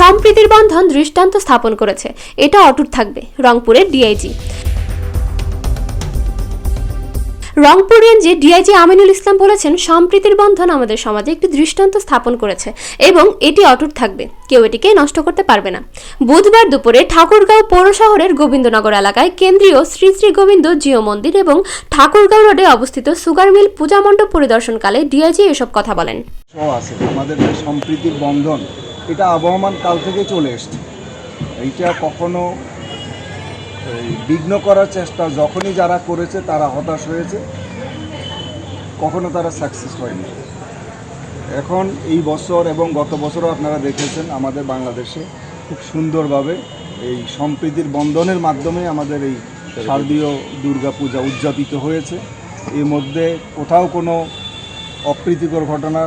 সম্প্রীতির বন্ধন দৃষ্টান্ত স্থাপন করেছে। এটা অটুট থাকবে, রংপুরের ডিআইজি রংপুর রেঞ্জে ডিআইজি আমিনুল ইসলাম বলেছেন, সম্প্রীতির বন্ধন আমাদের সমাজে একটি দৃষ্টান্ত স্থাপন করেছে এবং এটি অটুট থাকবে, কেউ এটিকে নষ্ট করতে পারবে না। বুধবার দুপুরে ঠাকুরগাঁও পৌর শহরের গোবিন্দনগর এলাকায় কেন্দ্রীয় শ্রী শ্রী গোবিন্দ জিও মন্দির এবং ঠাকুরগাঁও রোডে অবস্থিত সুগার মিল পূজা মণ্ডপ পরিদর্শনকালে ডিআইজি এসব কথা বলেন। আমাদের সম্প্রীতির বন্ধন এটা আবহমান কাল থেকে চলে এসছে। এইটা কখনো বিঘ্ন করার চেষ্টা যখনই যারা করেছে তারা হতাশ হয়েছে। কখনো তারা সাকসেস হয়নি। এখন এই বছর এবং গত বছরও আপনারা দেখেছেন আমাদের বাংলাদেশে খুব সুন্দরভাবে এই সম্প্রীতির বন্ধনের মাধ্যমে আমাদের এই শারদীয় দুর্গা পূজা উদযাপিত হয়েছে। এর মধ্যে কোথাও কোনো অপ্রীতিকর ঘটনা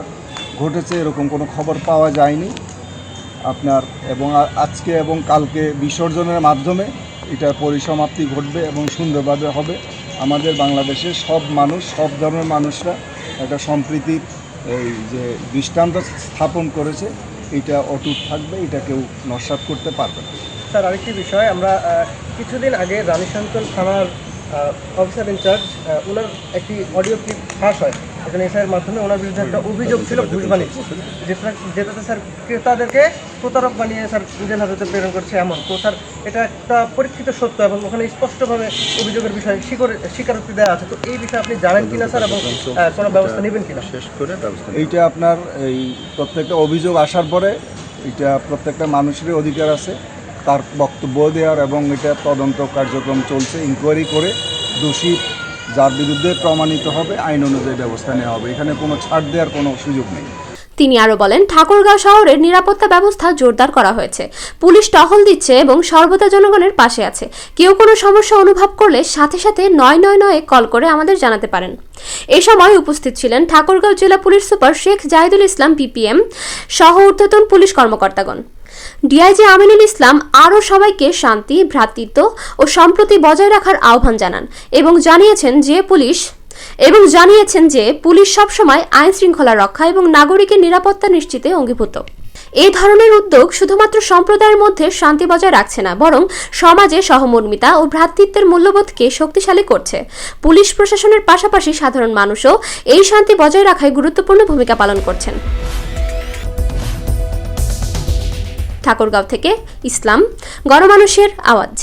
ঘটেছে, এরকম কোনো খবর পাওয়া যায়নি। আপনার এবং আজকে এবং কালকে বিসর্জনের মাধ্যমে এটার পরিসমাপ্তি ঘটবে এবং সুন্দরভাবে হবে। আমাদের বাংলাদেশে সব মানুষ, সব ধর্মের মানুষরা একটা সম্প্রীতির এই যে দৃষ্টান্ত স্থাপন করেছে, এটা অটুট থাকবে, এটা কেউ নস্বাত করতে পারবে না। স্যার, আরেকটি বিষয়, আমরা কিছুদিন আগে রানীশঙ্কর থানার অফিসার ইনচার্জ ওনার একটি অডিও ক্লিপ ফাঁস হয়। এখানে এসআইয়ের মাধ্যমে ওনার বিরুদ্ধে একটা অভিযোগ ছিল ঘুষ বাণিজ্য। যেটা যেটাতে স্যার ক্রেতাদেরকে প্রতারক বানিয়ে স্যার নিজের হাতে প্রেরণ করছে এমন। তো স্যার এটা একটা পরীক্ষিত সত্য এবং ওখানে স্পষ্টভাবে অভিযোগের বিষয়ে স্বীকার- স্বীকারোক্তি দেওয়া আছে। তো এই বিষয়ে আপনি জানেন কিনা স্যার এবং কোনো ব্যবস্থা নেবেন কিনা? শেষ করে ব্যবস্থা এইটা আপনার এই প্রত্যেকটা অভিযোগ আসার পরে এটা প্রত্যেকটা মানুষেরই অধিকার আছে। তার বক্তব্য দেওয়ার এবং এটা তদন্ত কার্যক্রম চলছে। ইনকোয়ারি করে দোষী যার বিরুদ্ধে প্রমাণিত হবে, আইন অনুযায়ী ব্যবস্থা নেওয়া হবে। এখানে কোনো ছাড় দেওয়ার কোনো সুযোগ নেই। তিনি আরও বলেন, ঠাকুরগাঁও শহরের নিরাপত্তা ব্যবস্থা জোরদার করা হয়েছে। পুলিশ টহল দিচ্ছে এবং সর্বদা জনগণের পাশে আছে। কেউ কোনো সমস্যা অনুভব করলে সাথে সাথে নয় নয় নয়ে কল করে আমাদের জানাতে পারেন। এ সময় উপস্থিত ছিলেন ঠাকুরগাঁও জেলা police super Sheikh Zahidul Islam, PPM, সহ ঊর্ধ্বতন পুলিশ কর্মকর্তাগণ। ডিআইজি আমিনুল ইসলাম আরও সবাইকে শান্তি, ভ্রাতৃত্ব ও সম্প্রতি বজায় রাখার আহ্বান জানান এবং জানিয়েছেন যে পুলিশ এবং জানিয়েছেন যে পুলিশ সবসময় আইন শৃঙ্খলা রক্ষা এবং নাগরিকের নিরাপত্তা নিশ্চিতে অঙ্গীভূত। এই ধরনের উদ্যোগ শুধুমাত্র সম্প্রদায়ের মধ্যে শান্তি বজায় রাখছে না, বরং সমাজে সহমর্মিতা ও ভ্রাতৃত্বের মূল্যবোধকে শক্তিশালী করছে। পুলিশ প্রশাসনের পাশাপাশি সাধারণ মানুষও এই শান্তি বজায় রাখায় গুরুত্বপূর্ণ ভূমিকা পালন করছেন। ঠাকুরগাঁও থেকে ইসলাম, গণমানুষের আওয়াজ।